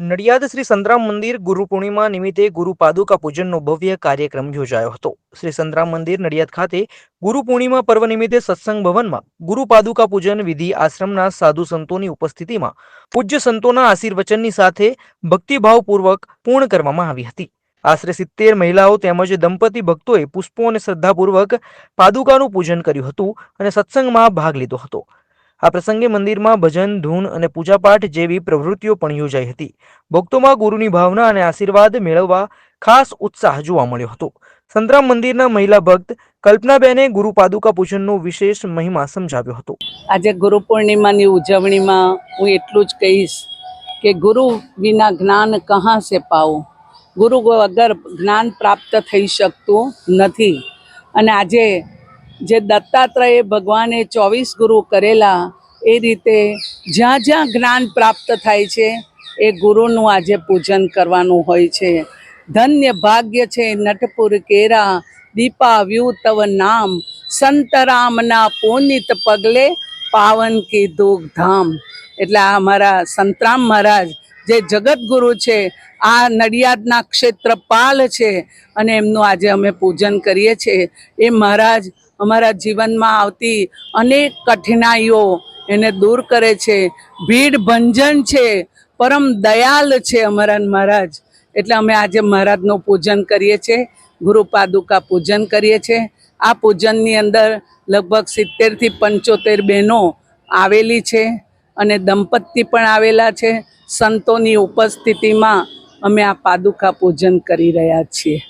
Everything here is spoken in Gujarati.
નડિયાદ શ્રી સંતરામ મંદિર ગુરુ પૂર્ણિમા નિમિત્તે ગુરુ પાદુકા પૂજનનો ભવ્ય કાર્યક્રમ યોજાયો હતો. શ્રી સંતરામ મંદિર નડિયાદ ખાતે ગુરુ પૂર્ણિમા પર્વ નિમિત્તે સત્સંગ ભવનમાં ગુરુ પાદુકા પૂજન વિધિ આશ્રમના સાધુ સંતોની ઉપસ્થિતિમાં પૂજ્ય સંતોના આશીર્વચનની સાથે ભક્તિભાવપૂર્વક પૂર્ણ કરવામાં આવી હતી. આશરે સિત્તેર મહિલાઓ તેમજ દંપતી ભક્તોએ પુષ્પો અને શ્રદ્ધાપૂર્વક પાદુકાનું પૂજન કર્યું હતું અને સત્સંગમાં ભાગ લીધો હતો. આ પ્રસંગે મંદિરમાં ભજન, ધૂન અને પૂજાપાઠ જેવી પ્રવૃત્તિઓ પણ યોજાઈ હતી. ભક્તોમાં ગુરુની ભાવના અને આશીર્વાદ મેળવવા ખાસ ઉત્સાહ જોવા મળ્યો હતો. સંતરામ મંદિરના મહિલા ભક્ત કલ્પનાબેને ગુરુ પાદુકા પૂજનનો વિશેષ મહિમા સમજાવ્યો હતો. આજે ગુરુ પૂર્ણિમાની ઉજવણીમાં હું એટલું જ કહીશ કે ગુરુ વિના જ્ઞાન કહાં સે પાવું? ગુરુ વગર જ્ઞાન પ્રાપ્ત થઈ શકતું નથી. અને આજે જે દત્તાત્રેય ભગવાને ચોવીસ ગુરુ કરેલા, એ રીતે જ્યાં જ્યાં જ્ઞાન પ્રાપ્ત થાય છે, એ ગુરુનું આજે પૂજન કરવાનું હોય છે. ધન્ય ભાગ્ય છે નટપુર કેરા દીપા વ્યુ તવ નામ સંત રામના પુનિત પગલે પાવન કીધું ધામ. એટલે આ અમારા સંતરામ મહારાજ જે જગતગુરુ છે, આ નડિયાદના ક્ષેત્રપાલ છે, અને એમનું આજે અમે પૂજન કરીએ છીએ. એ મહારાજ અમારા જીવનમાં આવતી અનેક કઠિનાઈઓ એને દૂર કરે છે. ભીડ ભંજન છે. પરમ દયાલ છે અમારા મહારાજ. એટલે અમે આજે મહારાજનું પૂજન કરીએ છીએ ગુરુ પાદુકા પૂજન કરીએ છીએ આ પૂજનની અંદર લગભગ સિત્તેરથી પંચોતેર બહેનો આવેલી છે અને દંપતી પણ આવેલા છે. સંતોની ઉપસ્થિતિમાં અમે આ પાદુકા પૂજન કરી રહ્યા છીએ.